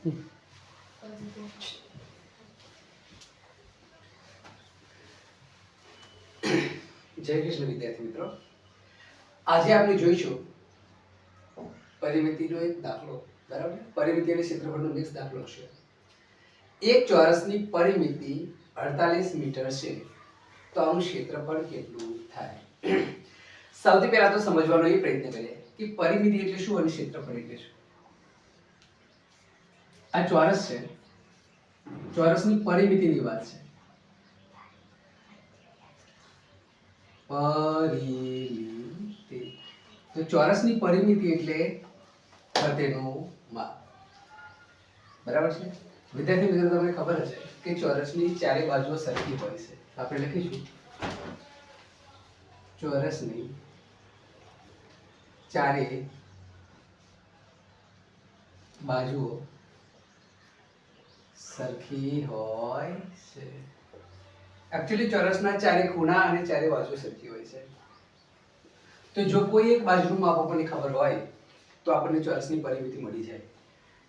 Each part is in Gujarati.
જય કૃષ્ણ વિદ્યાર્થી મિત્રો. આજે આપણે જોઈશું પરિમિતિનો એક દાખલો, બરાબર? પરિમિતિ અને ક્ષેત્રફળનો મિક્સ દાખલો છે. એક ચોરસની પરિમિતિ અડતાલીસ મીટર છે. તો આનું ક્ષેત્રફળ કેટલું થાય? સૌથી પહેલા તો સમજવાનો એ પ્રયત્ન કરીએ કે પરિમિતિ એટલે શું અને ક્ષેત્રફળ એટલે શું? આ ચોરસ છે. ચોરસની પરિમિતિની વાત છે. પરિમિતિ. તો ચોરસની પરિમિતિ એટલે ફરતેનું માપ. બરાબર છે? વિદ્યાર્થી મિત્રો, તમને ખબર હશે કે ચોરસની ચારે બાજુઓ સરખી હોય છે. આપણે લખીશું. ચોરસની ચારે બાજુઓ સરખી હોય છે. એકચ્યુઅલી ચોરસના ચારે ખૂણા અને ચારે બાજુ સરખી હોય છે. તો જો કોઈ એક બાજુનું માપ આપણને ખબર હોય, તો આપણને ચોરસની પરિમિતિ મળી જાય.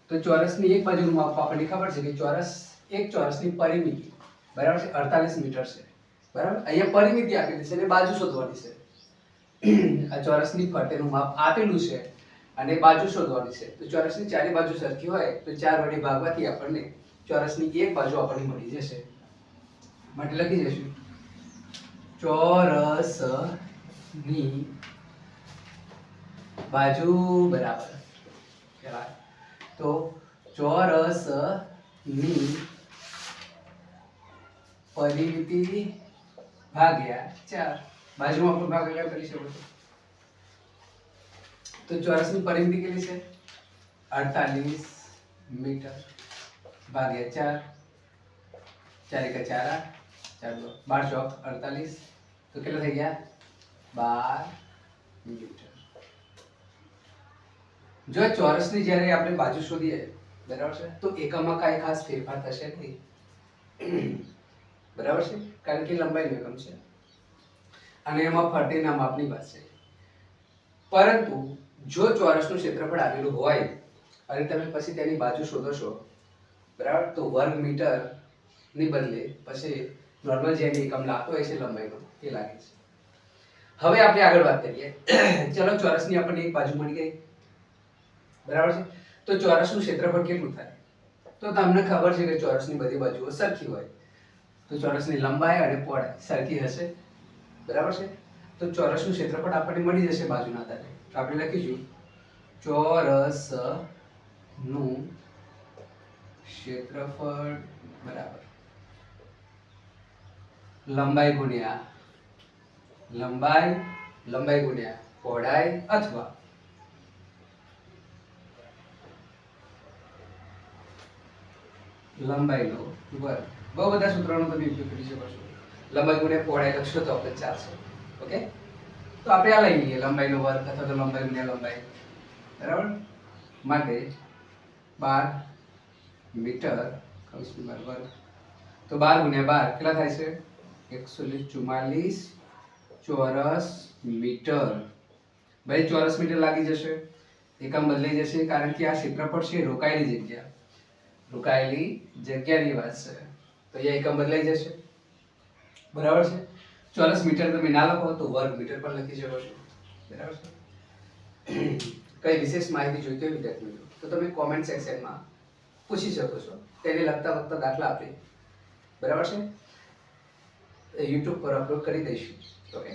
તો ચોરસની એક બાજુનું માપ આપણને ખબર છે કે ચોરસ, એક ચોરસની પરિમિતિ, બરાબર છે? અડતાલીસ મીટર છે. બરાબર? અહીંયા પરિમિતિ આપેલી છે અને બાજુ શોધવાની છે. આ ચોરસની ફરતેનું માપ આપેલું છે અને બાજુ શોધવાની છે. તો ચોરસની ચારે બાજુ સરખી હોય, તો ચાર વડે ભાગવાથી આપણને ચોરસની એક બાજુ આપણને મળી જશે. માટે લખી જશું ચોરસની બાજુ બરાબર. કહેવાય તો ચોરસની પરિમિતિ ભાગ્યા ચાર. બાજુમાં પણ ભાગાકાર કરી શકો છો. તો ચોરસની પરિમિતિ કેટલી છે? અડતાલીસ મીટર. ભાગ્યા ચાર. ચાર એકા ચાર ચાર બાર ચોક અડતાલીસ. તો કેટલા થઈ ગયા? બાર મીટર. જો ચોરસની જ્યારે આપણે બાજુ શોધીએ, બરાબર છે? તો એકમમાં કાંઈ ખાસ ફેરફાર થશે નહીં. બરાબર છે? કારણ કે લંબાઈનો એકમ છે. અને એમાં ફરતીના માપની વાત છે. પરંતુ જો ચોરસનું ક્ષેત્રફળ આપેલું હોય, અને તમે પછી તેની બાજુ શોધો છો બરાબર? તો વર્ગ મીટરની બદલે પછી નોર્મલ જે એકમ લાગતો હોય છે લંબાઈનો, એ લાગે છે. હવે આપણે આગળ વાત કરીએ. ચલો ચોરસની આપણને એક બાજુ મળી ગઈ. બરાબર છે? તો ચોરસનું ક્ષેત્રફળ કેટલું થાય? તો તમને ખબર છે કે ચોરસની બધી બાજુઓ સરખી હોય. તો ચોરસની લંબાઈ અને પહોળાઈ સરખી હશે. બરાબર છે? તો ચોરસનું ક્ષેત્રફળ આપણને મળી જશે બાજુના આધારે. તો આપણે લખીશું. ચોરસનું ક્ષેત્રફળ બરાબર. લંબાઈ ગુણ્યા, લંબાઈ લંબાઈ ગુણ્યા પહોળાઈ અથવા લંબાઈનો વર્ગ. બહુ બધા સૂત્રોનો તમે ઉપયોગ કરી શકો છો. લંબાઈ ગુણ્યા પહોળાઈ લખશો તો આપણે ચાલશે ઓકે? તો આપણે આ લઈ લઈએ, લંબાઈનો વર્ગ અથવા તો લંબાઈ ગુણ્યા લંબાઈ. બરાબર? માટે બાર મીટર કૌંસની બરાબર તો બાર ગુણ્યા બાર, કેટલા થાય છે? એકસો ને ચુમ્માલીસ ચોરસ મીટર. ભાઈ, ચોરસ મીટર લાગી જશે. એકમ બદલાઈ જશે, કારણ કે આ ક્ષેત્રફળ છે રોકાયેલી જગ્યા. રોકાયેલી જગ્યાની વાત છે. તો અહીંયા એકમ બદલાઈ જશે. બરાબર છે? ચોરસ મીટર તમે ના લખો, તો વર્ગ મીટર પણ લખી શકો છો. બરાબર છે? કઈ વિશેષ માહિતી જોઈતી હોય વિદ્યાર્થી તો તમે કોમેન્ટ સેક્શનમાં પૂછી શકો છો. તેને લગતા લગતા દાખલા આપી. બરાબર છે? યુટ્યુબ પર અપલોડ કરી દઈશું. ઓકે.